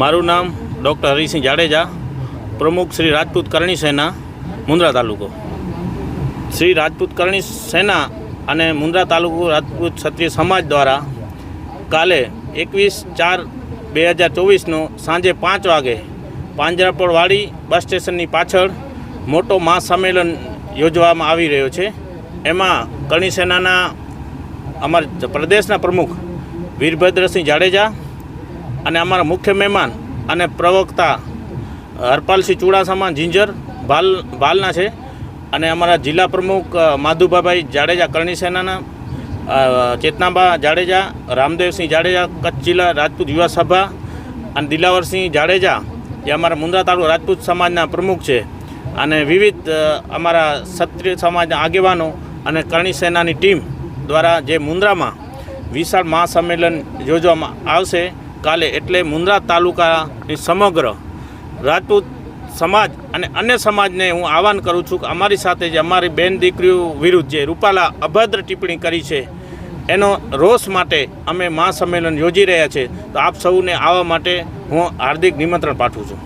મારું નામ ડૉક્ટર હરિસિંહ જાડેજા, પ્રમુખ શ્રી રાજપૂત કરણી સેના મુન્દ્રા તાલુકો. શ્રી રાજપૂત કરણી સેના અને મુન્દ્રા તાલુકો રાજપૂત ક્ષત્રિય સમાજ દ્વારા કાલે એકવીસ ચાર બે હજાર ચોવીસનો સાંજે પાંચ વાગે પાંજરાપોળવાડી બસ સ્ટેશનની પાછળ મોટો મહાસંમેલન યોજવામાં આવી રહ્યો છે. એમાં કરણી સેનાના અમારા પ્રદેશના પ્રમુખ વીરભદ્રસિંહ જાડેજા અને અમારા મુખ્ય મહેમાન અને પ્રવક્તા હરપાલસિંહ ચુડાસમા જિંજર ભાલ, ભાલના છે અને અમારા જિલ્લા પ્રમુખ માધુભાભાઈ જાડેજા કરણી સેનાના ચેતનાબા જાડેજા, રામદેવસિંહ જાડેજા, કચ્છ જિલ્લા રાજપૂત યુવા સભા અને દિલાવરસિંહ જાડેજા, જે અમારા મુન્દ્રા તાલુકા રાજપૂત સમાજના પ્રમુખ છે. અને વિવિધ અમારા ક્ષત્રિય સમાજના આગેવાનો અને કરણી સેનાની ટીમ દ્વારા જે મુન્દ્રામાં વિશાળ મહાસંમેલન યોજવામાં આવશે, કાલે એટલે મુન્દ્રા તાલુકાની સમગ્ર રાજપૂત સમાજ અને અન્ય સમાજને હું આહવાન કરું છું કે અમારી સાથે જે અમારી બેન દીકરીઓ વિરુદ્ધ જે રૂપાલા અભદ્ર ટિપ્પણી કરી છે, એનો રોષ માટે અમે મહાસંમેલન યોજી રહ્યા છે. તો આપ સૌને આવવા માટે હું હાર્દિક નિમંત્રણ પાઠવું છું.